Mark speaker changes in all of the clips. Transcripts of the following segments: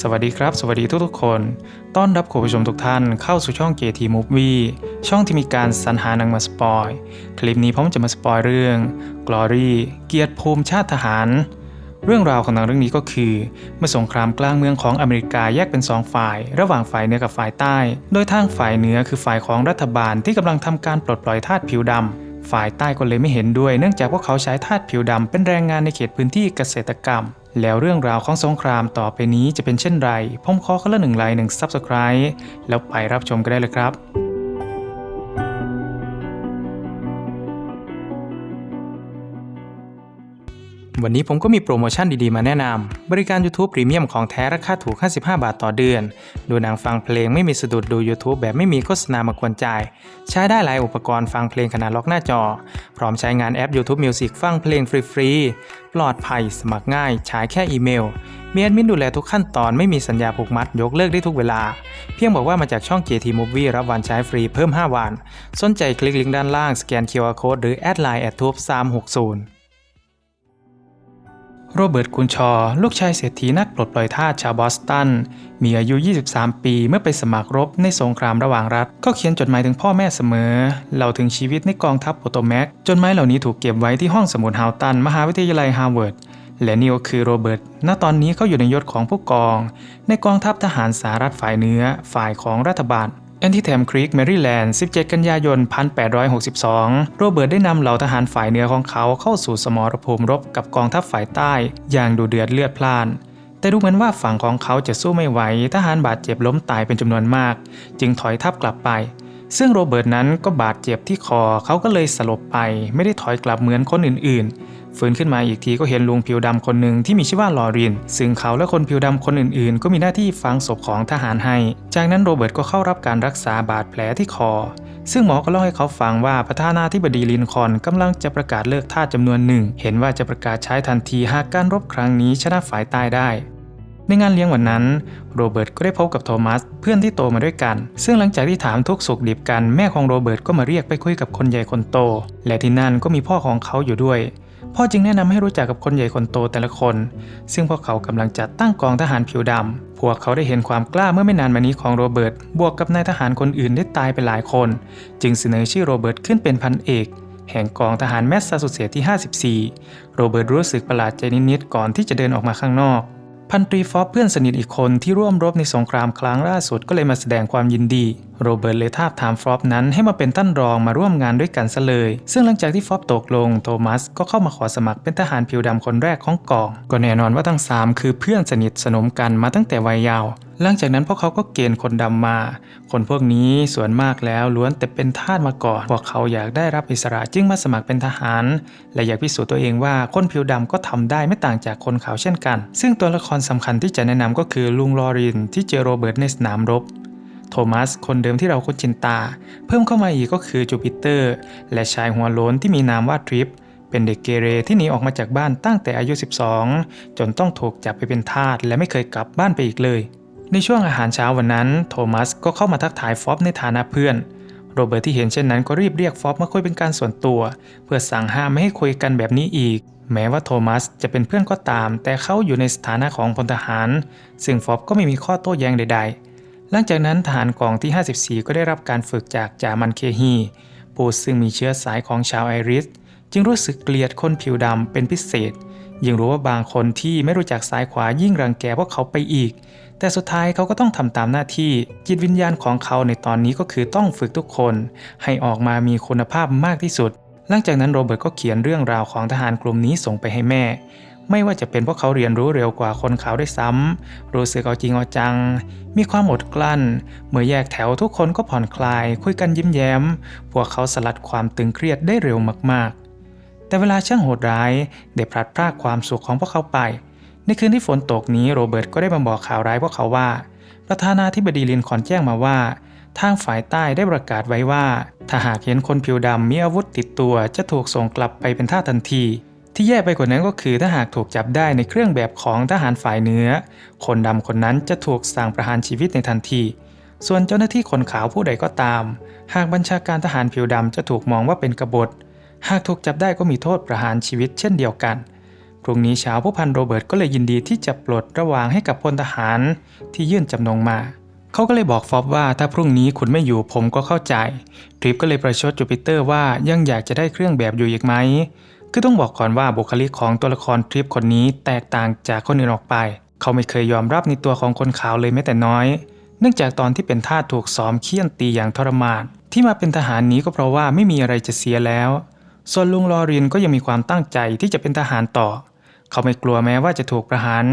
Speaker 1: สวัสดีครับ สวัสดีทุกๆคน ต้อนรับคุณผู้ชมทุกท่านเข้าสู่ช่อง JT Movie ช่องที่มีการสรรหาหนังมาสปอย คลิปนี้ผมจะมาสปอยเรื่อง Glory เกียรติภูมิชาติทหาร เรื่องราวของหนังเรื่องนี้ก็คือ เมื่อสงครามกลางเมืองของอเมริกาแยกเป็นสองฝ่าย ระหว่างฝ่ายเหนือกับฝ่ายใต้ โดยทางฝ่ายเหนือคือฝ่ายของรัฐบาลที่กำลังทำการปลดปล่อยทาสผิวดำฝ่ายใต้ก็เลยไม่เห็นด้วย เนื่องจากพวกเขาใช้ทาสผิวดำเป็นแรงงานในเขตพื้นที่เกษตรกรรม แล้วเรื่องราวของสงครามต่อไปนี้จะเป็นเช่นไรผมขอคนละหนึ่งไลน์หนึ่งซับสไคร b e แล้วไปรับชมกันได้เลยครับ วันนี้ผมก็มีโปรโมชั่นดีๆ มาแนะนำ บริการ YouTube Premium ของแท้ราคาถูก 55 บาทต่อเดือน ดูหนังฟังเพลงไม่มีสะดุดดู YouTube แบบไม่มีโฆษณามากวนใจ ใช้ได้หลายอุปกรณ์ฟังเพลงขนาดล็อกหน้าจอ พร้อมใช้งานแอป YouTube Music ฟังเพลงฟรีๆ ปลอดภัย สมัครง่าย ใช้แค่อีเมล มีแอดมินดูแลทุกขั้นตอนไม่มีสัญญาผูกมัด ยกเลิกได้ทุกเวลา เพียงบอกว่ามาจากช่อง JT Movie รับวันใช้ฟรีเพิ่ม 5 วัน สนใจคลิกลิงก์ด้านล่างสแกน QR Code หรือแอดไลน์แอดทูบ360 โรเบิร์ตกุนชอ ลูกชายเศรษฐีนักปลดปล่อยทาสชาวบอสตัน มีอายุ 23 ปีเมื่อไปสมัครรบในสงครามระหว่างรัฐ ก็เขียนจดหมายถึงพ่อแม่เสมอเล่าถึงชีวิตในกองทัพโปโตแมกจดหมายเหล่านี้ถูกเก็บไว้ที่ห้องสมุดฮาวตัน มหาวิทยาลัยฮาร์วาร์ด และนี่ก็คือโรเบิร์ต ณ ตอนนี้เขาอยู่ในยศของผู้กอง ในกองทัพทหารสหรัฐฝ่ายเหนือฝ่ายของรัฐบาล แอนทิแทมครีกแมริแลนด์ 17 กันยายน 1862 โรเบิร์ตได้นำเหล่าทหารฝ่ายเหนือของเขาเข้าสู่สมรภูมิรบกับกองทัพฝ่ายใต้ อย่างดูเดือดเลือดพล่าน แต่ดูเหมือนว่าฝั่งของเขาจะสู้ไม่ไหว ทหารบาดเจ็บล้มตายเป็นจำนวนมาก จึงถอยทัพกลับไป ซึ่งโรเบิร์ตนั้นก็บาดเจ็บที่คอเขาก็เลยสลบไป ไม่ได้ถอยกลับเหมือนคนอื่นๆ ฟื้นขึ้นมาอีกทีก็เห็นลุงผิวดำคนหนึ่งที่มีชื่อว่าลอริน ซึ่งเขาและคนผิวดำคนอื่นๆ ก็มีหน้าที่ฝังศพของทหารให้ จากนั้นโรเบิร์ตก็เข้ารับการรักษาบาดแผลที่คอ ซึ่งหมอก็เล่าให้เขาฟังว่าประธานาธิบดีลินคอนกำลังจะประกาศเลิกทาสจำนวนหนึ่ง เห็นว่าจะประกาศใช้ทันทีหากการรบครั้งนี้ชนะฝ่ายใต้ได้ในงานเลี้ยงวันนั้น โรเบิร์ตก็ได้พบกับโทมัสเพื่อนที่โตมาด้วยกัน ซึ่งหลังจากที่ถามทุกสุขดิบกันแม่ของโรเบิร์ตก็มาเรียกไปคุยกับคนใหญ่คนโต และที่นั่นก็มีพ่อของเขาอยู่ด้วย พ่อจึงแนะนำให้รู้จักกับคนใหญ่คนโตแต่ละคน ซึ่งพวกเขากำลังจัดตั้งกองทหารผิวดำพวกเขาได้เห็นความกล้าเมื่อไม่นานมานี้ของโรเบิร์ต บวกกับนายทหารคนอื่นได้ตายไปหลายคน จึงเสนอชื่อโรเบิร์ตขึ้นเป็นพันเอก แห่งกองทหารแมสซาชูเซตส์ที่ 54 โรเบิร์ตรู้สึกประหลาดใจนิดๆก่อนที่จะเดินออกมาข้างนอก พันตรีฟอบเพื่อนสนิทอีกคนที่ร่วมรบในสงครามครั้งล่าสุดก็เลยมาแสดงความยินดี โรเบิร์ตเลยทาบถามฟอบนั้นให้มาเป็นท่านรองมาร่วมงานด้วยกันซะเลย ซึ่งหลังจากที่ฟอบตกลง โทมัสก็เข้ามาขอสมัครเป็นทหารผิวดำคนแรกของกอง ก็แน่นอนว่าทั้งสามคือเพื่อนสนิทสนมกันมาตั้งแต่วัยเยาว์ หลังจากนั้นพวกเขาก็เกณฑ์คนดำมา คนพวกนี้ส่วนมากแล้วล้วนแต่เป็นทาสมาก่อน พวกเขาอยากได้รับอิสระจึงมาสมัครเป็นทหาร และอยากพิสูจน์ตัวเองว่าคนผิวดำก็ทำได้ไม่ต่างจากคนขาวเช่นกัน ซึ่งตัวละครสำคัญที่จะแนะนำก็คือลุงลอรินที่เจอโรเบิร์ตในสนามรบ โทมัส คนเดิมที่เราคุ้นชินตา เพิ่มเข้ามาอีกก็คือจูปิเตอร์ และชายหัวโล้นที่มีนามว่าทริปเป็นเด็กเกเรที่หนีออกมาจากบ้านตั้งแต่อายุ 12 จนต้องถูกจับไปเป็นทาสและไม่เคยกลับบ้านไปอีกเลย ในช่วงอาหารเช้าวันนั้น โทมัสก็เข้ามาทักทายฟอบในฐานะเพื่อน โรเบิร์ตที่เห็นเช่นนั้นก็รีบเรียกฟอบมาคุยเป็นการส่วนตัว เพื่อสั่งห้ามไม่ให้คุยกันแบบนี้อีก แม้ว่าโทมัสจะเป็นเพื่อนก็ตาม แต่เขาอยู่ในสถานะของพลทหาร ซึ่งฟอบก็ไม่มีข้อโต้แย้งใด ๆ หลังจากนั้นทหารกองที่ 54 ก็ได้รับการฝึกจากจามันเคฮีผู้ซึ่งมีเชื้อสายของชาวไอริส จึงรู้สึกเกลียดคนผิวดำเป็นพิเศษ ยิ่งรู้ว่าบางคนที่ไม่รู้จักซ้ายขวายิ่งรังแกพวกเขาไปอีก แต่สุดท้ายเขาก็ต้องทำตามหน้าที่ จิตวิญญาณของเขาในตอนนี้ก็คือต้องฝึกทุกคน ให้ออกมามีคุณภาพมากที่สุด หลังจากนั้นโรเบิร์ตก็เขียนเรื่องราวของทหารกลุ่มนี้ส่งไปให้แม่ ไม่ว่าจะเป็นพวกเขาเรียนรู้เร็วกว่าคนขาวด้วยซ้ำรู้สึกเอาจริงเอาจัง มีความอดกลั้น เมื่อแยกแถวทุกคนก็ผ่อนคลาย คุยกันยิ้มแย้ม พวกเขาสลัดความตึงเครียดได้เร็วมากๆ แต่เวลาช่างโหดร้ายได้พลัดพรากความสุขของพวกเขาไป ในคืนที่ฝนตกนี้โรเบิร์ตก็ได้มาบอกข่าวร้ายพวกเขาว่า ประธานาธิบดีลินคอนแจ้งมาว่า ทางฝ่ายใต้ได้ประกาศไว้ว่า ถ้าหากเห็นคนผิวดำมีอาวุธติดตัวจะถูกส่งกลับไปเป็นท่าทันที ที่แย่ไปกว่านั้นก็คือถ้าหากถูกจับได้ในเครื่องแบบของทหารฝ่ายเหนือ คนดำคนนั้นจะถูกสั่งประหารชีวิตในทันทีส่วนเจ้าหน้าที่คนขาวผู้ใดก็ตาม หากบัญชาการทหารผิวดำจะถูกมองว่าเป็นกบฏ หากถูกจับได้ก็มีโทษประหารชีวิตเช่นเดียวกัน พรุ่งนี้เช้าผู้พันโรเบิร์ตก็เลยยินดีที่จะปลดระวางให้กับพลทหารที่ยื่นจำนงมา เขาก็เลยบอกฟอบว่าถ้าพรุ่งนี้คุณไม่อยู่ผมก็เข้าใจทริปก็เลยประชดจูปิเตอร์ว่ายังอยากจะได้เครื่องแบบอยู่อีกไหมคือต้องบอกก่อนว่าบุคลิกของตัวละครทริปคนนี้แตกต่างจากคนอื่นออกไป เขาไม่เคยยอมรับในตัวของคนขาวเลยแม้แต่น้อย เนื่องจากตอนที่เป็นทาสถูกซ้อมเคี่ยนตีอย่างทรมานที่มาเป็นทหารนี้ก็เพราะว่าไม่มีอะไรจะเสียแล้ว ส่วนลุงลอรินก็ยังมีความตั้งใจที่จะเป็นทหารต่อ เขาไม่กลัวแม้ว่าจะถูกประหาร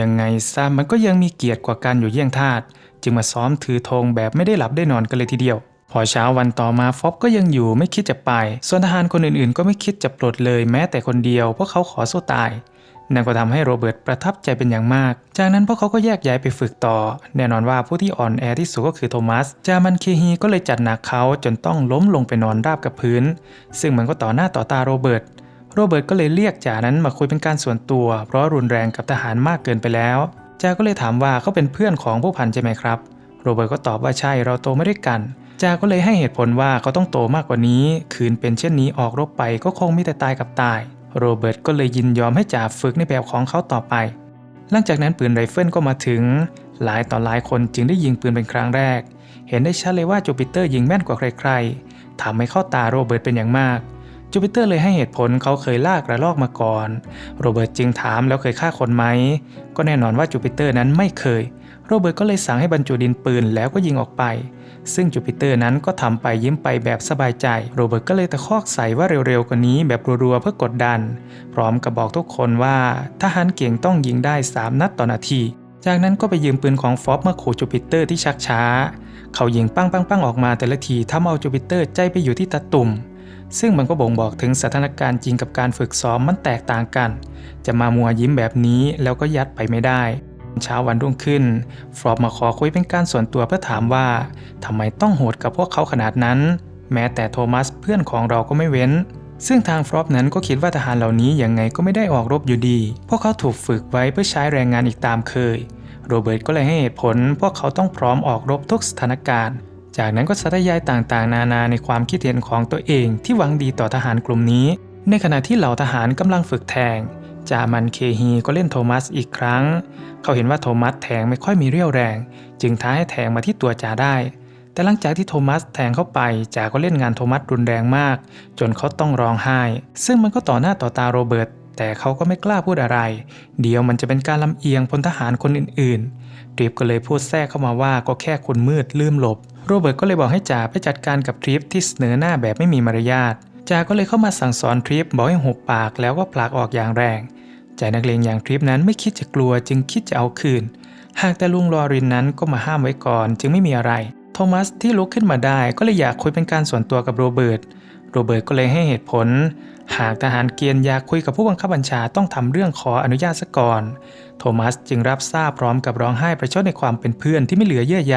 Speaker 1: ยังไงซะมันก็ยังมีเกียรติกว่าการอยู่เยี่ยงทาส จึงมาซ้อมถือธงแบบไม่ได้หลับได้นอนกันเลยทีเดียว พอเช้าวันต่อมาฟอบก็ยังอยู่ไม่คิดจะไป ส่วนทหารคนอื่นๆ ก็ไม่คิดจะปลดเลยแม้แต่คนเดียว เพราะเขาขอสู้ตาย นั่นก็ทำให้โรเบิร์ตประทับใจเป็นอย่างมาก จากนั้นพวกเขาก็แยกย้ายไปฝึกต่อ แน่นอนว่าผู้ที่อ่อนแอที่สุดก็คือโทมัส จามันเคฮีก็เลยจัดหนักเขาจนต้องล้มลงไปนอนราบกับพื้น ซึ่งมันก็ต่อหน้าต่อตาโรเบิร์ต โรเบิร์ตก็เลยเรียกจ่านั้นมาคุยเป็นการส่วนตัว เพราะรุนแรงกับทหารมากเกินไปแล้ว จาก็เลยถามว่าเขาเป็นเพื่อนของผู้พันใช่ไหมครับ โรเบิร์ตก็ตอบว่าใช่เราโตไมาด้วยกันจาก็เลยให้เหตุผลว่าเขาต้องโตมากกว่านี้ คืนเป็นเช่นนี้ออกรบไปก็คงมีแต่ตายกับตาย โรเบิร์ตก็เลยยินยอมให้จ่าฝึกในแบบของเขาต่อไป หลังจากนั้นปืนไรเฟิลก็มาถึง หลายต่อหลายคนจึงได้ยิงปืนเป็นครั้งแรก เห็นได้ชัดเลยว่าจูปิเตอร์ยิงแม่นกว่าใครๆทำให้เข้าตาโรเบิร์ตเป็นอย่างมากจูปิเตอร์เลยให้เหตุผลเขาเคยลากระลอกมาก่อน โรเบิร์ตจึงถามแล้วเคยฆ่าคนไหม ก็แน่นอนว่าจูปิเตอร์นั้นไม่เคย โรเบิร์ตก็เลยสั่งให้บรรจุดินปืนแล้วก็ยิงออกไป ซึ่งจูปิเตอร์นั้นก็ทำไปยิ้มไปแบบสบายใจ โรเบิร์ตก็เลยตะคอกใส่ว่าเร็วๆกว่านี้แบบรัวๆเพื่อกดดัน พร้อมกับบอกทุกคนว่าทหารเก่งต้องยิงได้ 3 นัดต่อนาที จากนั้นก็ไปยืมปืนของฟอบมาขู่จูปิเตอร์ที่ชักช้า เขายิงปังปังปังออกมาแต่ละทีทำเอาจูปิเตอร์ใจไปอยู่ที่ตาตุ่มซึ่งมันก็บ่งบอกถึงสถานการณ์จริงกับการฝึกซ้อมมันแตกต่างกัน จะมามัวยิ้มแบบนี้แล้วก็ยัดไปไม่ได้ เช้าวันรุ่งขึ้น ฟรอบมาขอคุยเป็นการส่วนตัวเพื่อถามว่าทำไมต้องโหดกับพวกเขาขนาดนั้น แม้แต่โทมัสเพื่อนของเราก็ไม่เว้น ซึ่งทางฟรอปนั้นก็คิดว่าทหารเหล่านี้ยังไงก็ไม่ได้ออกรบอยู่ดี พวกเขาถูกฝึกไว้เพื่อใช้แรงงานอีกตามเคย โรเบิร์ตก็เลยให้เหตุผล พวกเขาต้องพร้อมออกรบทุกสถานการณ์ จากนั้นก็สาธยายต่างๆ นานาในความคิดเห็นของตัวเองที่หวังดีต่อทหารกลุ่มนี้ ในขณะที่เหล่าทหารกำลังฝึกแทง จามันเคฮีก็เล่นโทมัสอีกครั้ง เขาเห็นว่าโทมัสแทงไม่ค่อยมีเรี่ยวแรง จึงท้าให้แทงมาที่ตัวจาได้ แต่หลังจากที่โทมัสแทงเข้าไปจาก็เล่นงานโทมัสรุนแรงมาก จนเขาต้องร้องไห้ ซึ่งมันก็ต่อหน้าต่อตาโรเบิร์ตแต่เขาก็ไม่กล้าพูดอะไร เดี๋ยวมันจะเป็นการลำเอียงพลทหารคนอื่นๆทริปก็เลยพูดแทรกเข้ามาว่าก็แค่คนมืดลืมหลบ โรเบิร์ตก็เลยบอกให้จ่าไปจัดการกับทริปที่เสนอหน้าแบบไม่มีมารยาทจาก็เลยเข้ามาสั่งสอนทริปบอกให้หุบปากแล้วก็ผลักออกอย่างแรง ใจนักเลงอย่างทริปนั้นไม่คิดจะกลัวจึงคิดจะเอาคืน หากแต่ลุงลอรินนั้นก็มาห้ามไว้ก่อนจึงไม่มีอะไร โทมัสที่ลุกขึ้นมาได้ก็เลยอยากคุยเป็นการส่วนตัวกับโรเบิร์ต โรเบิร์ตก็เลยให้เหตุผล หากทหารเกียรอยากคุยกับผู้บังคับบัญชาต้องทำเรื่องขออนุญาตซะก่อน โทมัสจึงรับทราบพร้อมกับร้องไห้ประชดในความเป็นเพื่อนที่ไม่เหลือเยื่อใย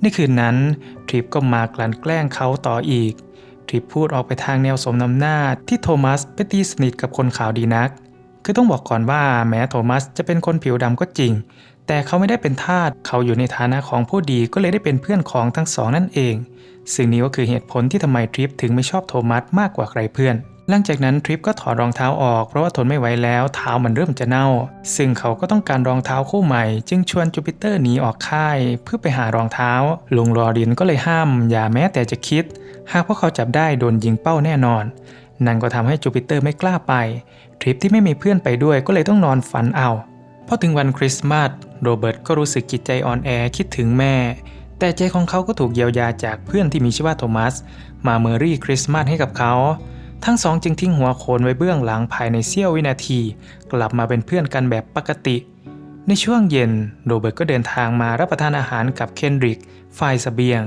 Speaker 1: ในคืนนั้นทริปก็มากลั่นแกล้งเขาต่ออีกทริปพูดออกไปทางแนวสมน้ำหน้าที่โทมัสไปตีสนิทกับคนข่าวดีนัก คือต้องบอกก่อนว่าแม้โทมัสจะเป็นคนผิวดำก็จริง แต่เขาไม่ได้เป็นทาสเขาอยู่ในฐานะของผู้ดีก็เลยได้เป็นเพื่อนของทั้งสองนั่นเอง ซึ่งนี้ก็คือเหตุผลที่ทำไมทริปถึงไม่ชอบโทมัสมากกว่าใครเพื่อน หลังจากนั้นทริปก็ถอดรองเท้าออกเพราะว่าทนไม่ไหวแล้วเท้ามันเริ่มจะเน่า ซึ่งเขาก็ต้องการรองเท้าคู่ใหม่ จึงชวนจูปิเตอร์หนีออกค่าย เพื่อไปหารองเท้าลุงลอรินก็เลยห้าม อย่าแม้แต่จะคิด หากพวกเขาจับได้โดนยิงเป้าแน่นอน นั่นก็ทำให้จูปิเตอร์ไม่กล้าไป ทริปที่ไม่มีเพื่อนไปด้วยก็เลยต้องนอนฝันเอาพอถึงวันคริสต์มาสโรเบิร์ตก็รู้สึกจิตใจอ่อนแอคิดถึงแม่ แต่ใจของเขาก็ถูกเยียวยาจากเพื่อนที่มีชื่อว่าโทมัส มาเมอรี่คริสต์มาสให้กับเขา ทั้งสองจึงทิ้งหัวโขนไว้เบื้องหลังภายในเสี้ยววินาที กลับมาเป็นเพื่อนกันแบบปกติ ในช่วงเย็นโรเบิร์ตก็เดินทางมารับประทานอาหารกับเคนดริก ฝ่ายสเสบียง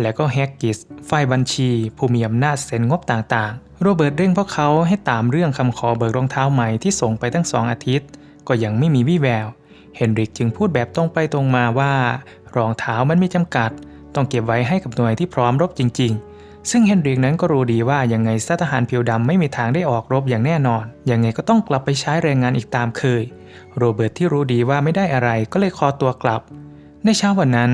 Speaker 1: และก็แฮกกิส ฝ่ายบัญชี ผู้มีอำนาจเซ็นงบต่างๆ โรเบิร์ตเร่งพวกเขาให้ตามเรื่องคำขอเบิกรองเท้าใหม่ที่ส่งไปตั้งสองอาทิตย์ ก็ยังไม่มีวี่แวว เฮนริกจึงพูดแบบตรงไปตรงมาว่ารองเท้ามันมีจำกัด ต้องเก็บไว้ให้กับหน่วยที่พร้อมรบจริง ๆ ซึ่งเฮนริกนั้นก็รู้ดีว่ายังไงทหารผิวดำไม่มีทางได้ออกรบอย่างแน่นอน ยังไงก็ต้องกลับไปใช้แรงงานอีกตามเคย โรเบิร์ตที่รู้ดีว่าไม่ได้อะไรก็เลยคอตัวกลับ ในเช้าวันนั้น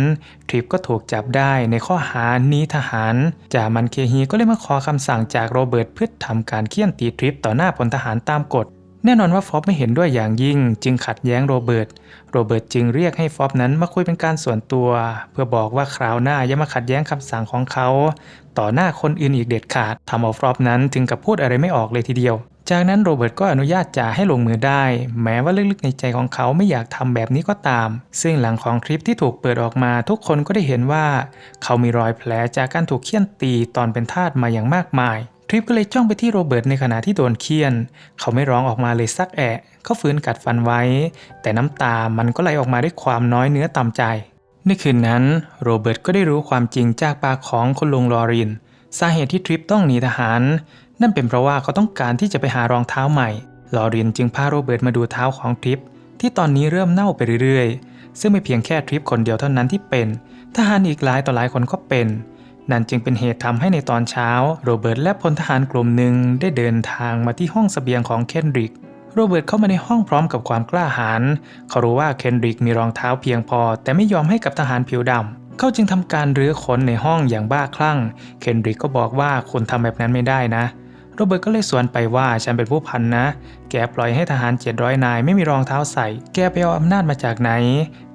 Speaker 1: ทริปก็ถูกจับได้ในข้อหาหนี้ทหารจ่ามันเคฮีก็เลยมาขอคำสั่งจากโรเบิร์ตเพื่อทำการเคี่ยนตีทริปต่อหน้าพลทหารตามกฎ แน่นอนว่าฟอบไม่เห็นด้วยอย่างยิ่ง จึงขัดแย้งโรเบิร์ต โรเบิร์ตจึงเรียกให้ฟอบนั้นมาคุยเป็นการส่วนตัว เพื่อบอกว่าคราวหน้าอย่ามาขัดแย้งคำสั่งของเขา ต่อหน้าคนอื่นอีกเด็ดขาดทำเอาฟอบนั้นถึงกับพูดอะไรไม่ออกเลยทีเดียว จากนั้นโรเบิร์ตก็อนุญาตจ่าให้ลงมือได้ แม้ว่าลึกๆในใจของเขาไม่อยากทำแบบนี้ก็ตาม ซึ่งหลังของคลิปที่ถูกเปิดออกมา ทุกคนก็ได้เห็นว่า เขามีรอยแผลจากการถูกเคี่ยนตีตอนเป็นทาสมาอย่างมากมาย ทริปก็เลยจ้องไปที่โรเบิร์ตในขณะที่โดนเคี่ยน เขาไม่ร้องออกมาเลยสักแอะเขาฝืนกัดฟันไว้ แต่น้ำตามันก็ไหลออกมาด้วยความน้อยเนื้อต่ำใจ ในคืนนั้นโรเบิร์ตก็ได้รู้ความจริงจากปากของคุณลุงลอริน สาเหตุที่ทริปต้องหนีทหาร นั่นเป็นเพราะว่าเขาต้องการที่จะไปหารองเท้าใหม่ ลอรินจึงพาโรเบิร์ตมาดูเท้าของทริปที่ตอนนี้เริ่มเน่าไปเรื่อยๆ ซึ่งไม่เพียงแค่ทริปคนเดียวเท่านั้นที่เป็น ทหารอีกหลายต่อหลายคนก็เป็น นั่นจึงเป็นเหตุทำให้ในตอนเช้า โรเบิร์ตและพลทหารกลุ่มหนึ่งได้เดินทางมาที่ห้องเสบียงของเคนดริกโรเบิร์ตเข้ามาในห้องพร้อมกับความกล้าหาญเขารู้ว่าเคนดริกมีรองเท้าเพียงพอ แต่ไม่ยอมให้กับทหารผิวดำเขาจึงทำการรื้อค้นในห้องอย่างบ้าคลั่ง เคนดริกก็บอกว่าคุณทำแบบนั้นไม่ได้นะ โรเบิร์ตก็เลยสวนไปว่าฉันเป็นผู้พันนะ แกปล่อยให้ทหาร 700 นายไม่มีรองเท้าใส่ แกไปเอาอำนาจมาจากไหน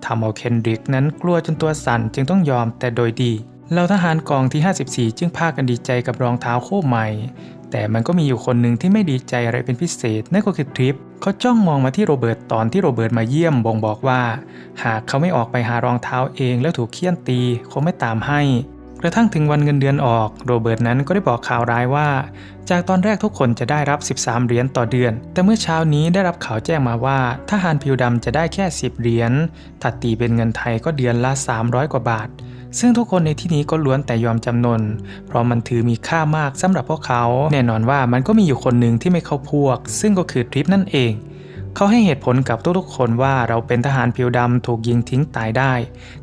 Speaker 1: ทำเอาเคนดริกนั้นกลัวจนตัวสั่นจึงต้องยอมแต่โดยดี เหล่าทหารกองที่ 54 จึงพากันดีใจกับรองเท้าคู่ใหม่ แต่มันก็มีอยู่คนหนึ่งที่ไม่ดีใจอะไรเป็นพิเศษนั่นก็คือทริปเขาจ้องมองมาที่โรเบิร์ตตอนที่โรเบิร์ตมาเยี่ยมบ่งบอกว่า หากเขาไม่ออกไปหารองเท้าเองแล้วถูกเคี่ยนตีคงไม่ตามให้กระทั่งถึงวันเงินเดือนออก โรเบิร์ตนั้นก็ได้บอกข่าวร้ายว่า จากตอนแรกทุกคนจะได้รับ 13 เหรียญต่อเดือน แต่เมื่อเช้านี้ได้รับข่าวแจ้งมาว่าทหารผิวดำจะได้แค่ 10 เหรียญถ้าตีเป็นเงินไทยก็เดือนละ 300 กว่าบาท ซึ่งทุกคนในที่นี้ก็ล้วนแต่ยอมจำนน เพราะมันถือมีค่ามากสำหรับพวกเขา แน่นอนว่ามันก็มีอยู่คนหนึ่งที่ไม่เข้าพวก ซึ่งก็คือทริปนั่นเอง เขาให้เหตุผลกับทุกๆคนว่าเราเป็นทหารผิวดำถูกยิงทิ้งตายได้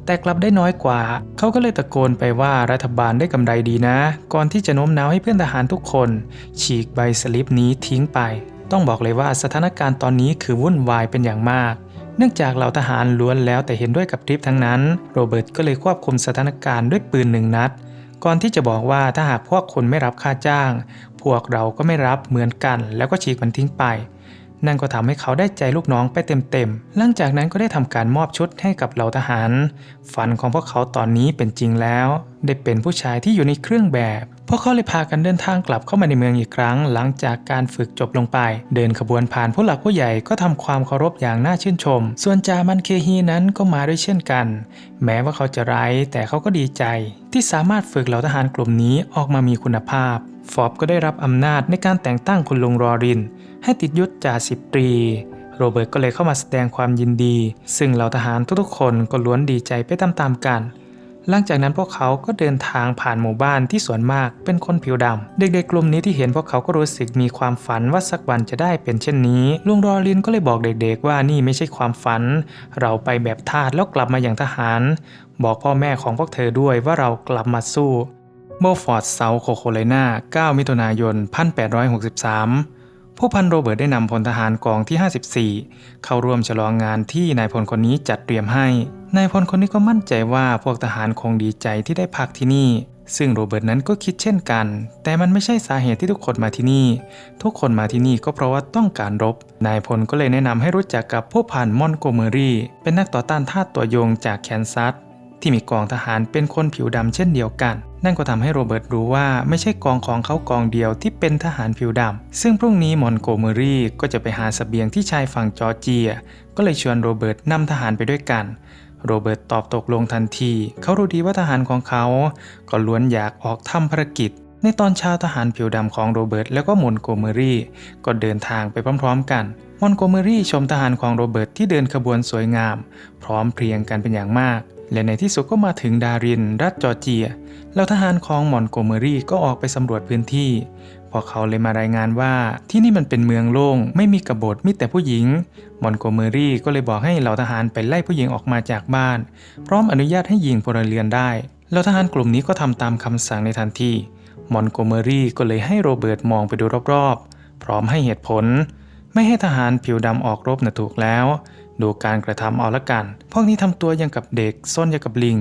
Speaker 1: แต่กลับได้น้อยกว่า เขาก็เลยตะโกนไปว่ารัฐบาลได้กำไรดีนะ ก่อนที่จะโน้มน้าวให้เพื่อนทหารทุกคน ฉีกใบสลิปนี้ทิ้งไป ต้องบอกเลยว่าสถานการณ์ตอนนี้คือวุ่นวายเป็นอย่างมาก เนื่องจากเหล่าทหารล้วนแล้วแต่เห็นด้วยกับทริปทั้งนั้น โรเบิร์ตก็เลยควบคุมสถานการณ์ด้วยปืนหนึ่งนัด ก่อนที่จะบอกว่าถ้าหากพวกคุณไม่รับค่าจ้าง พวกเราก็ไม่รับเหมือนกัน แล้วก็ฉีกมันทิ้งไป นั่นก็ทำให้เขาได้ใจลูกน้องไปเต็มๆ หลังจากนั้นก็ได้ทำการมอบชุดให้กับเหล่าทหาร ฝันของพวกเขาตอนนี้เป็นจริงแล้ว ได้เป็นผู้ชายที่อยู่ในเครื่องแบบ พวกเขาเลยพากันเดินทางกลับเข้ามาในเมืองอีกครั้ง หลังจากการฝึกจบลงไป เดินขบวนผ่านผู้หลักผู้ใหญ่ก็ทำความเคารพอย่างน่าชื่นชม ส่วนจามันเคฮีนั้นก็มาด้วยเช่นกัน แม้ว่าเขาจะไร้แต่เขาก็ดีใจ ที่สามารถฝึกเหล่าทหารกลุ่มนี้ออกมามีคุณภาพ ฟอบก็ได้รับอำนาจในการแต่งตั้งคุณลุงรอริน ให้ติดยศจ่าสิบตรี โรเบิร์ตก็เลยเข้ามาแสดงความยินดี ซึ่งเหล่าทหารทุกๆคนก็ล้วนดีใจไปตามๆกัน หลังจากนั้นพวกเขาก็เดินทางผ่านหมู่บ้านที่ส่วนมากเป็นคนผิวดำ เด็กๆกลุ่มนี้ที่เห็นพวกเขาก็รู้สึกมีความฝันว่าสักวันจะได้เป็นเช่นนี้ ลุงรอรินก็เลยบอกเด็กๆว่านี่ไม่ใช่ความฝัน เราไปแบบทาสแล้วกลับมาอย่างทหาร บอกพ่อแม่ของพวกเธอด้วยว่าเรากลับมาสู้ โบฟอร์ดเซาท์โคโคไลนา9 มิถุนายน 1863 ผู้พันโรเบิร์ตได้นำพลทหารกองที่ 54 เข้าร่วมฉลองงานที่นายพลคนนี้จัดเตรียมให้ นายพลคนนี้ก็มั่นใจว่าพวกทหารคงดีใจที่ได้พักที่นี่ ซึ่งโรเบิร์ตนั้นก็คิดเช่นกัน แต่มันไม่ใช่สาเหตุที่ทุกคนมาที่นี่ ทุกคนมาที่นี่ก็เพราะว่าต้องการรบ นายพลก็เลยแนะนำให้รู้จักกับผู้พันมอนโกเมอรี่ เป็นนักต่อต้านทาสตัวยงจากแคนซัส ที่มีกองทหารเป็นคนผิวดำเช่นเดียวกัน นั่นก็ทำให้โรเบิร์ตรู้ว่าไม่ใช่กองของเขากองเดียวที่เป็นทหารผิวดำ ซึ่งพรุ่งนี้มอนโกเมอรี่ก็จะไปหาสเสบียงที่ชายฝั่งจอร์เจีย ก็เลยชวนโรเบิร์ตนำทหารไปด้วยกันโรเบิร์ตตอบตกลงทันที เขารู้ดีว่าทหารของเขา ก็ล้วนอยากออกทำภารกิจ ในตอนเช้าทหารผิวดำของโรเบิร์ตแล้วก็มอนโกเมอรี่ ก็เดินทางไปพร้อม ๆ กัน มอนโกเมอรี่ชมทหารของโรเบิร์ตที่เดินขบวนสวยงาม พร้อมเพรียงกันเป็นอย่างมาก และในที่สุดก็มาถึงดาริน รัฐจอร์เจีย แล้วทหารของมอนโกเมอรี่ก็ออกไปสำรวจพื้นที่ พอเขาเลยมารายงานว่าที่นี่มันเป็นเมืองโล่ง ไม่มีกบฏมีแต่ผู้หญิง มอนโกเมอรี่ก็เลยบอกให้เหล่าทหารไปไล่ผู้หญิงออกมาจากบ้าน พร้อมอนุญาตให้ยิงพลเรือนได้ แล้วทหารกลุ่มนี้ก็ทำตามคำสั่งในทันที มอนโกเมอรี่ก็เลยให้โรเบิร์ตมองไปดูรอบๆ พร้อมให้เหตุผล ไม่ให้ทหารผิวดำออกรบนะถูกแล้ว ดูการกระทำเอาละกัน พวกนี้ทำตัวยังกับเด็กส้นยังกับลิง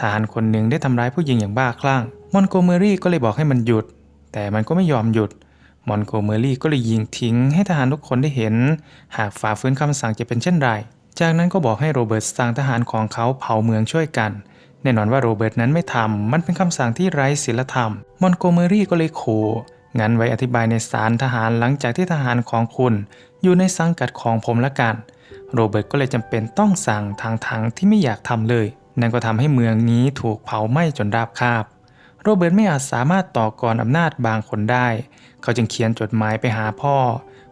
Speaker 1: ทหารคนหนึ่งได้ทำร้ายผู้หญิงอย่างบ้าคลั่ง มอนโกเมอรี่ก็เลยบอกให้มันหยุด แต่มันก็ไม่ยอมหยุด มอนโกเมอรี่ก็เลยยิงทิ้ง ให้ทหารทุกคนได้เห็น หากฝ่าฝืนคำสั่งจะเป็นเช่นไร จากนั้นก็บอกให้โรเบิร์ตสั่งทหารของเขาเผาเมืองช่วยกัน แน่นอนว่าโรเบิร์ตนั้นไม่ทำมันเป็นคำสั่งที่ไร้ศีลธรรม มอนโกเมอรี่ก็เลยขู่งั้นไว้อธิบายในศาลทหารหลังจากที่ทหารของคุณ อยู่ในสังกัดของผมละกัน โรเบิร์ตก็เลยจำเป็นต้องสั่งทางทางที่ไม่อยากทำเลย นั่นก็ทำให้เมืองนี้ถูกเผาไหม้จนราบคาบ โรเบิร์ตไม่อาจสามารถต่อกรอำนาจบางคนได้ เขาจึงเขียนจดหมายไปหาพ่อ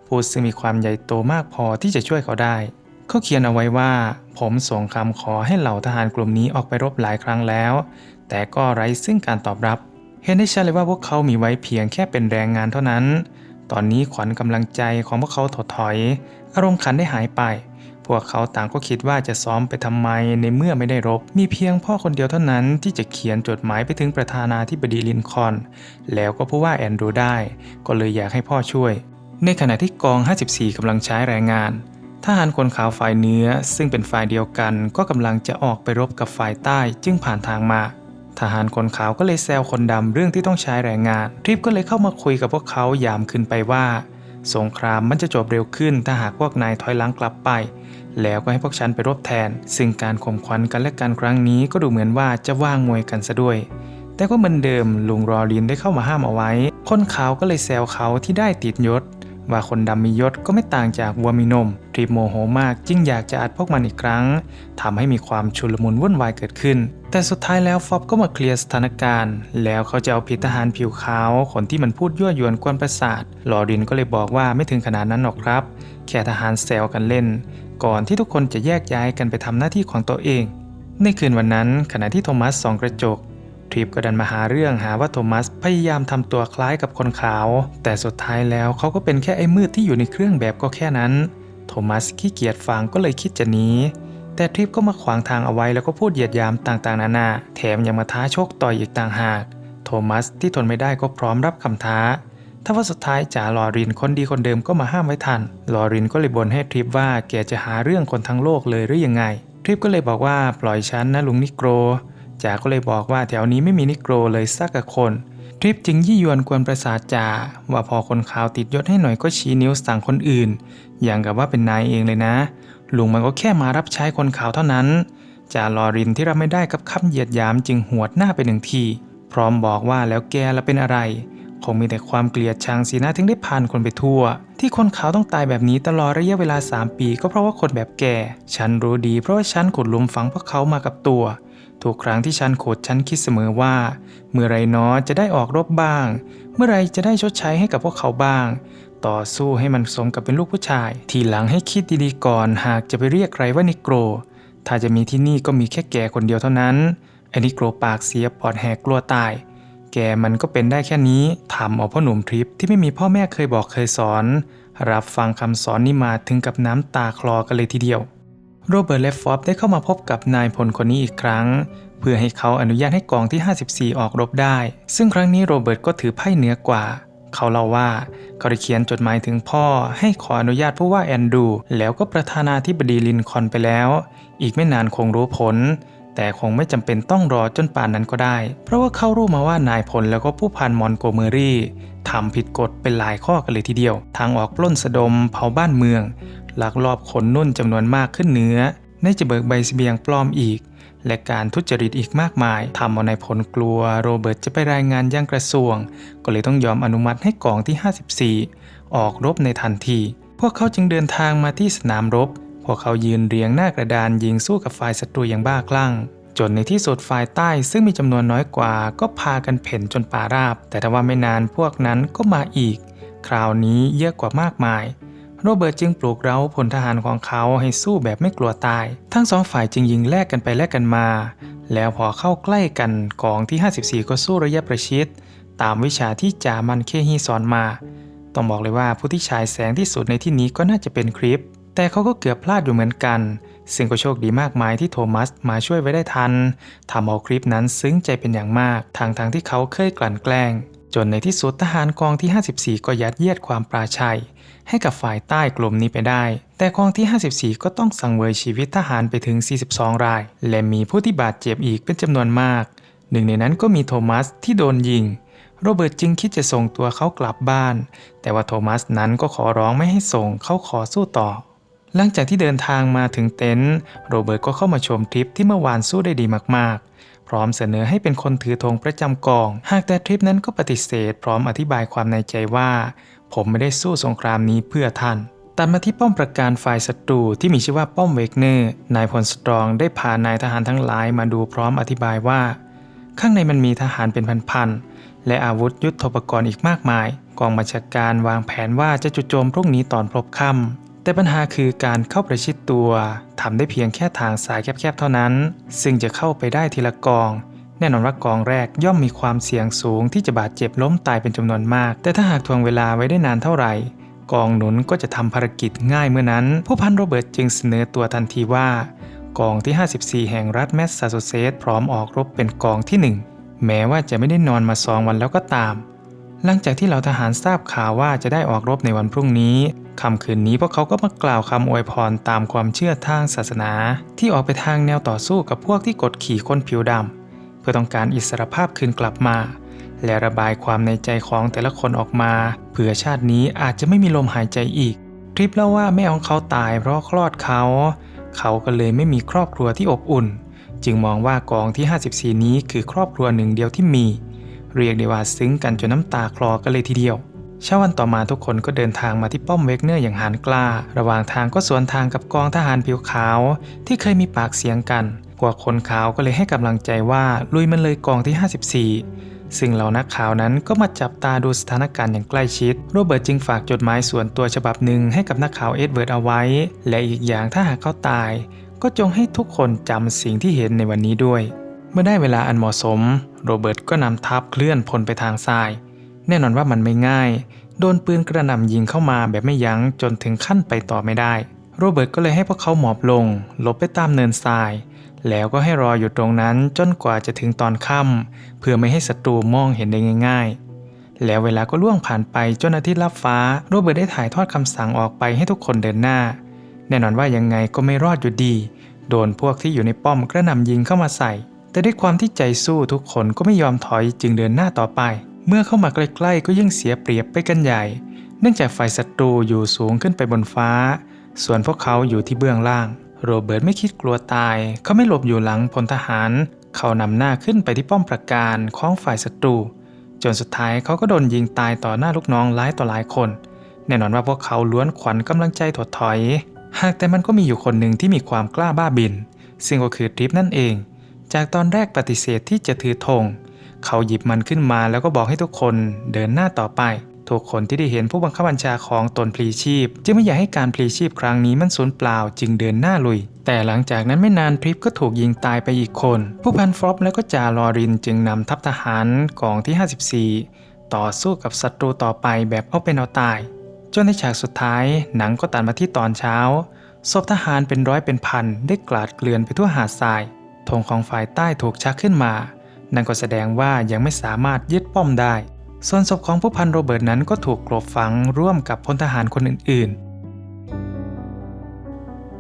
Speaker 1: ผู้ซึ่งมีความใหญ่โตมากพอที่จะช่วยเขาได้ เขาเขียนเอาไว้ว่า ผมส่งคำขอให้เหล่าทหารกลุ่มนี้ออกไปรบหลายครั้งแล้ว แต่ก็ไร้ซึ่งการตอบรับ เห็นได้ชัดเลยว่าพวกเขามีไว้เพียงแค่เป็นแรงงานเท่านั้น ตอนนี้ขวัญกำลังใจของพวกเขาถดถอย อารมณ์ขันได้หายไป วกเขาต่างก็คิดว่าจะซ้อมไปทำไมในเมื่อไม่ได้รบ มีเพียงพ่อคนเดียวเท่านั้นที่จะเขียนจดหมายไปถึงประธานาธิบดีลินคอน แล้วก็ผู้ว่าแอนดรูได้ ก็เลยอยากให้พ่อช่วย ในขณะที่กอง 54กำลังใช้แรงงานทหารคนขาวฝ่ายเนื้อ ซึ่งเป็นฝ่ายเดียวกันก็กำลังจะออกไปรบกับฝ่ายใต้จึงผ่านทางมา ทหารคนขาวก็เลยแซวคนดำเรื่องที่ต้องใช้แรงงานทริปก็เลยเข้ามาคุยกับพวกเขายามขึ้นไปว่า สงครามมันจะจบเร็วขึ้นถ้าหากพวกนายถอยหลังกลับไป แล้วก็ให้พวกฉันไปรบแทน ซึ่งการข่มขวัญกันและกันครั้งนี้ก็ดูเหมือนว่าจะว่างมวยกันซะด้วย แต่ก็เหมือนเดิมลุงรอลินได้เข้ามาห้ามเอาไว้ คนขาวก็เลยแซวเขาที่ได้ติดยศ ว่าคนดำมียศก็ไม่ต่างจากวัวมีนมทริปโมโหมากจึงอยากจะอัดพวกมันอีกครั้งทำให้มีความชุลมุนวุ่นวายเกิดขึ้น แต่สุดท้ายแล้วฟอบก็มาเคลียร์สถานการณ์ แล้วเขาจะเอาผิดทหารผิวขาวคนที่มันพูดยั่วยวนกวนประสาทลอรินก็เลยบอกว่าไม่ถึงขนาดนั้นหรอกครับ แค่ทหารแซวกันเล่น ก่อนที่ทุกคนจะแยกย้ายกันไปทำหน้าที่ของตัวเอง ในคืนวันนั้นขณะที่โทมัสส่องกระจก ทริปก็ดันมาหาเรื่องหาว่าโทมัสพยายามทำตัวคล้ายกับคนขาว แต่สุดท้ายแล้วเขาก็เป็นแค่ไอ้มืดที่อยู่ในเครื่องแบบก็แค่นั้น โทมัสขี้เกียจฟังก็เลยคิดจะหนีแต่ทริปก็มาขวางทางเอาไว้แล้วก็พูดเหยียดยามต่างๆ นานา แถมยังมาท้าชกต่อยอีกต่างหาก โทมัสที่ทนไม่ได้ก็พร้อมรับคำท้าถ้าว่าสุดท้ายจ่าลอรินคนดีคนเดิมก็มาห้ามไว้ทัน ลอรินก็เลยบ่นให้ทริปว่าแกจะหาเรื่องคนทั้งโลกเลยหรือยังไง ทริปก็เลยบอกว่าปล่อยฉันนะลุงนิโกร จ่าก็เลยบอกว่าแถวนี้ไม่มีนิโกรเลยสักคน ทริปจึงยี่ยวนกวนประสาทจ่าว่าพอคนข่าวติดยศให้หน่อยก็ชี้นิ้วสั่งคนอื่น อย่างกับว่าเป็นนายเองเลยนะ ลุงมันก็แค่มารับใช้คนข่าวเท่านั้นจ่าลอรินที่รับไม่ได้กับคำเหยียดหยามจึงหวดหน้าไปหนึ่งที พร้อมบอกว่าแล้วแกละเป็นอะไร คงมีแต่ความเกลียดชังสีหน้าถึงได้ผ่านคนไปทั่ว ที่คนขาวต้องตายแบบนี้ตลอดระยะเวลา 3 ปี ก็เพราะว่าคนแบบแก ฉันรู้ดีเพราะว่าฉันขุดหลุมฝังพวกเขามากับตัว ทุกครั้งที่ฉันโขดฉันคิดเสมอว่า เมื่อไรนาะจะได้ออกรบบ้าง เมื่อไรจะได้ชดใช้ให้กับพวกเขาบ้าง ต่อสู้ให้มันสมกับเป็นลูกผู้ชาย ทีหลังให้คิดดีๆก่อนหากจะไปเรียกใครว่านิโกร ถ้าจะมีที่นี่ก็มีแค่แกคนเดียวเท่านั้นไอ้นิโกรปากเสียปอดแหกกลัวตาย แกมันก็เป็นได้แค่นี้ทำเอาพ่อหนุ่มทริปที่ไม่มีพ่อแม่เคยบอกเคยสอน รับฟังคำสอนนี้มาถึงกับน้ำตาคลอกันเลยทีเดียว โรเบิร์ตและฟอบได้เข้ามาพบกับนายพลคนนี้อีกครั้ง เพื่อให้เขาอนุญาตให้กองที่ 54 ออกรบได้ ซึ่งครั้งนี้โรเบิร์ตก็ถือไพ่เหนือกว่า เขาเล่าว่าเขาได้เขียนจดหมายถึงพ่อ ให้ขออนุญาตผู้ว่าแอนดู แล้วก็ประธานาธิบดีลินคอนไปแล้ว อีกไม่นานคงรู้ผล แต่คงไม่จำเป็นต้องรอจนป่านนั้นก็ได้ เพราะว่าเขารู้มาว่านายพลแล้วก็ผู้พันมอนโกเมอรี่ทำผิดกฎเป็นหลายข้อกันเลยทีเดียว ทางออกปล้นสะดมเผาบ้านเมืองลักลอบขนนุ่นจำนวนมากขึ้นเหนือในจะเบิกใบเสบียงปลอมอีก และการทุจริตอีกมากมายทำเอานายพลกลัวโรเบิร์ตจะไปรายงานยังกระทรวง ก็เลยต้องยอมอนุมัติให้กองที่ 54 ออกรบในทันที พวกเขาจึงเดินทางมาที่สนามรบ พวกเขายืนเรียงหน้ากระดานยิงสู้กับฝ่ายศัตรูอย่างบ้าคลั่ง จนในที่สุดฝ่ายใต้ซึ่งมีจำนวนน้อยกว่า ก็พากันเพ่นจนป่าราบ แต่ถ้าว่าไม่นานพวกนั้นก็มาอีก คราวนี้เยอะกว่ามากมายโรเบิร์ตจึงปลุกเร้าพลทหารของเขาให้สู้แบบไม่กลัวตาย ทั้งสองฝ่ายจึงยิงแลกกันไปแลกกันมา แล้วพอเข้าใกล้กันกองที่ 54 ก็สู้ระยะประชิด ตามวิชาที่จามันเคฮีสอนมา ต้องบอกเลยว่าผู้ที่ฉายแสงที่สุดในที่นี้ก็น่าจะเป็นคริป แต่เขาก็เกือบพลาดอยู่เหมือนกัน ซึ่งก็โชคดีมากมายที่โทมัสมาช่วยไว้ได้ทันทำเอาคริปนั้นซึ้งใจเป็นอย่างมากทางทางที่เขาเคยกลั่นแกล้ง จนในที่สุดทหารกองที่ 54 ก็ยัดเยียดความปราชัย ให้กับฝ่ายใต้กลุ่มนี้ไปได้ แต่กองที่ 54 ก็ต้องสังเวยชีวิตทหารไปถึง 42 ราย และมีผู้ที่บาดเจ็บอีกเป็นจำนวนมาก หนึ่งในนั้นก็มีโทมัสที่โดนยิงโรเบิร์ตจึงคิดจะส่งตัวเขากลับบ้าน แต่ว่าโทมัสนั้นก็ขอร้องไม่ให้ส่งเขาขอสู้ต่อ หลังจากที่เดินทางมาถึงเต็นท์โรเบิร์ตก็เข้ามาชมทริปที่เมื่อวานสู้ได้ดีมากๆ พร้อมเสนอให้เป็นคนถือธงประจำกอง หากแต่ทริปนั้นก็ปฏิเสธ พร้อมอธิบายความในใจว่า ผมไม่ได้สู้สงครามนี้เพื่อท่านตัดมาที่ป้อมประการฝ่ายศัตรูที่มีชื่อว่าป้อมเวกเนอร์ นายพลสตรองได้พานายทหารทั้งหลายมาดูพร้อมอธิบายว่า ข้างในมันมีทหารเป็นพันๆ และอาวุธยุทโธปกรณ์อีกมากมาย กองบัญชาการวางแผนว่าจะจุดโจมพรุ่งนี้ตอนพลบค่ำ แต่ปัญหาคือการเข้าประชิดตัวทำได้เพียงแค่ทางสายแคบๆเท่านั้น ซึ่งจะเข้าไปได้ทีละกอง แน่นอนว่ากองแรกย่อมมีความเสี่ยงสูงที่จะบาดเจ็บล้มตายเป็นจำนวนมาก แต่ถ้าหากทวงเวลาไว้ได้นานเท่าไหร่ กองหนุนก็จะทำภารกิจง่ายเมื่อนั้น ผู้พันโรเบิร์ตจึงเสนอตัวทันทีว่า กองที่ 54 แห่งรัฐแมสซาชูเซตส์พร้อมออกรบเป็นกองที่ 1 แม้ว่าจะไม่ได้นอนมาสองวันแล้วก็ตาม หลังจากที่เหล่าทหารทราบข่าวว่าจะได้ออกรบในวันพรุ่งนี้ ค่ำคืนนี้พวกเขาก็มากล่าวคำอวยพรตามความเชื่อทางศาสนา ที่ออกไปทางแนวต่อสู้กับพวกที่กดขี่คนผิวดำเพื่อต้องการอิสรภาพคืนกลับมา และระบายความในใจของแต่ละคนออกมาเผื่อชาตินี้อาจจะไม่มีลมหายใจอีกทริปเล่าว่าแม่ของเขาตายเพราะคลอดเขา เขาก็เลยไม่มีครอบครัวที่อบอุ่น จึงมองว่ากองที่ 54 นี้คือครอบครัวหนึ่งเดียวที่มี เรียกได้ว่าซึ้งกันจนน้ำตาคลอกันเลยทีเดียว เช้าวันต่อมาทุกคนก็เดินทางมาที่ป้อมเวกเนอร์อย่างหานกล้า ระหว่างทางก็สวนทางกับกองทหารผิวขาว ที่เคยมีปากเสียงกัน พวกคนขาวก็เลยให้กำลังใจว่าลุยมันเลยกองที่ 54 ซึ่งเหล่านักข่าวนั้นก็มาจับตาดูสถานการณ์อย่างใกล้ชิด โรเบิร์ตจึงฝากจดหมายส่วนตัวฉบับหนึ่งให้กับนักข่าวเอ็ดเวิร์ดเอาไว้ และอีกอย่างถ้าหากเขาตาย ก็จงให้ทุกคนจำสิ่งที่เห็นในวันนี้ด้วย เมื่อได้เวลาอันเหมาะสม โรเบิร์ตก็นำทัพเคลื่อนพลไปทางซ้าย แน่นอนว่ามันไม่ง่าย โดนปืนกระหน่ำยิงเข้ามาแบบไม่ยั้งจนถึงขั้นไปต่อไม่ได้ โรเบิร์ตก็เลยให้พวกเขาหมอบลงหลบไปตามเนินทราย แล้วก็ให้รออยู่ตรงนั้นจนกว่าจะถึงตอนค่ำเพื่อไม่ให้ศัตรูมองเห็นได้ง่าย ๆ แล้วเวลาก็ล่วงผ่านไปจนอาทิตย์ลับฟ้า โรเบิร์ตได้ถ่ายทอดคำสั่งออกไปให้ทุกคนเดินหน้า แน่นอนว่ายังไงก็ไม่รอดอยู่ดี โดนพวกที่อยู่ในป้อมกระหน่ำยิงเข้ามาใส่ แต่ด้วยความที่ใจสู้ทุกคนก็ไม่ยอมถอยจึงเดินหน้าต่อไป เมื่อเข้ามาใกล้ๆ ก็ยิ่งเสียเปรียบไปกันใหญ่ เนื่องจากฝ่ายศัตรูอยู่สูงขึ้นไปบนฟ้า ส่วนพวกเขาอยู่ที่เบื้องล่าง โรเบิร์ตไม่คิดกลัวตาย เขาไม่หลบอยู่หลังพลทหาร เขานำหน้าขึ้นไปที่ป้อมปราการของฝ่ายศัตรู จนสุดท้ายเขาก็โดนยิงตายต่อหน้าลูกน้องหลายต่อหลายคน แน่นอนว่าพวกเขาล้วนขวัญกำลังใจถดถอย หากแต่มันก็มีอยู่คนหนึ่งที่มีความกล้าบ้าบิน ซึ่งก็คือทริปนั่นเอง จากตอนแรกปฏิเสธที่จะถือธง เขาหยิบมันขึ้นมาแล้วก็บอกให้ทุกคนเดินหน้าต่อไป ทุกคนที่ได้เห็นผู้บังคับบัญชาของตนพลีชีพ จึงไม่อยากให้การพลีชีพครั้งนี้มันสูญเปล่าจึงเดินหน้าลุย แต่หลังจากนั้นไม่นานพริปก็ถูกยิงตายไปอีกคน ผู้พันฟรอปและก็จาลอรินจึงนำทัพทหารกองที่ 54 ต่อสู้กับศัตรูต่อไปแบบเอาเป็นเอาตายจนในฉากสุดท้ายหนังก็ตัดมาที่ตอนเช้าศพทหารเป็นร้อยเป็นพันได้กลาดเกลื่อนไปทั่วหาดทรายธงของฝ่ายใต้ถูกชักขึ้นมา นั่นก็แสดงว่ายังไม่สามารถยึดป้อมได้ ส่วนศพของผู้พันโรเบิร์ตนั้นก็ถูกกลบฝังร่วมกับพลทหารคนอื่นๆ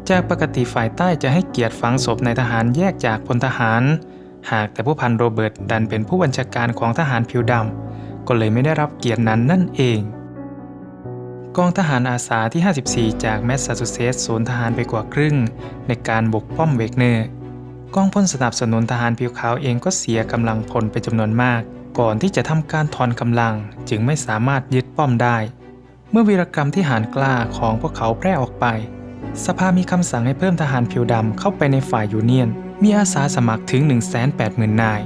Speaker 1: จากปกติฝ่ายใต้จะให้เกียรติฝังศพในทหารแยกจากพลทหาร หากแต่ผู้พันโรเบิร์ตดันเป็นผู้บัญชาการของทหารผิวดำก็เลยไม่ได้รับเกียรตินั้นนั่นเองกองทหารอาสาที่ 54 จากแมสซาชูเซตส์สูญทหารไปกว่าครึ่ง ในการบุกป้อมเวกเนอร์ กองพลสนับสนุนทหารผิวขาวเองก็เสียกำลังพลไปจำนวนมาก ก่อนที่จะทำการถอนกำลังจึงไม่สามารถยึดป้อมได้ เมื่อวีรกรรมที่หารกล้าของพวกเขาแพร่ออกไป สภามีคำสั่งให้เพิ่มทหารผิวดำเข้าไปในฝ่ายยูเนียน มีอาสาสมัครถึง 180,000 นาย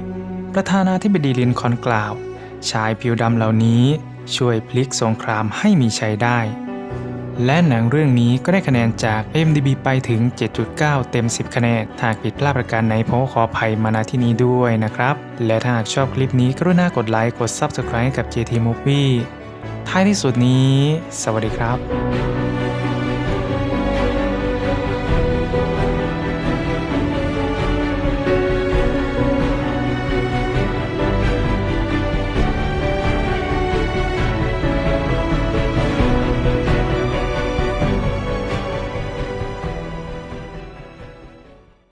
Speaker 1: ประธานาธิบดีลินคอนกล่าว ชายผิวดำเหล่านี้ช่วยพลิกสงครามให้มีชัยได้ และหนังเรื่องนี้ก็ได้คะแนนจาก IMDb ไปถึง 7.9 เต็ม 10 คะแนนหากผิดพลาดประการไหนผมขออภัยมาณที่นี้ด้วยนะครับ และถ้าหากชอบคลิปนี้กรุณากดไลค์กด Subscribe ให้กับ JT Movie ท้ายที่สุดนี้ สวัสดีครับ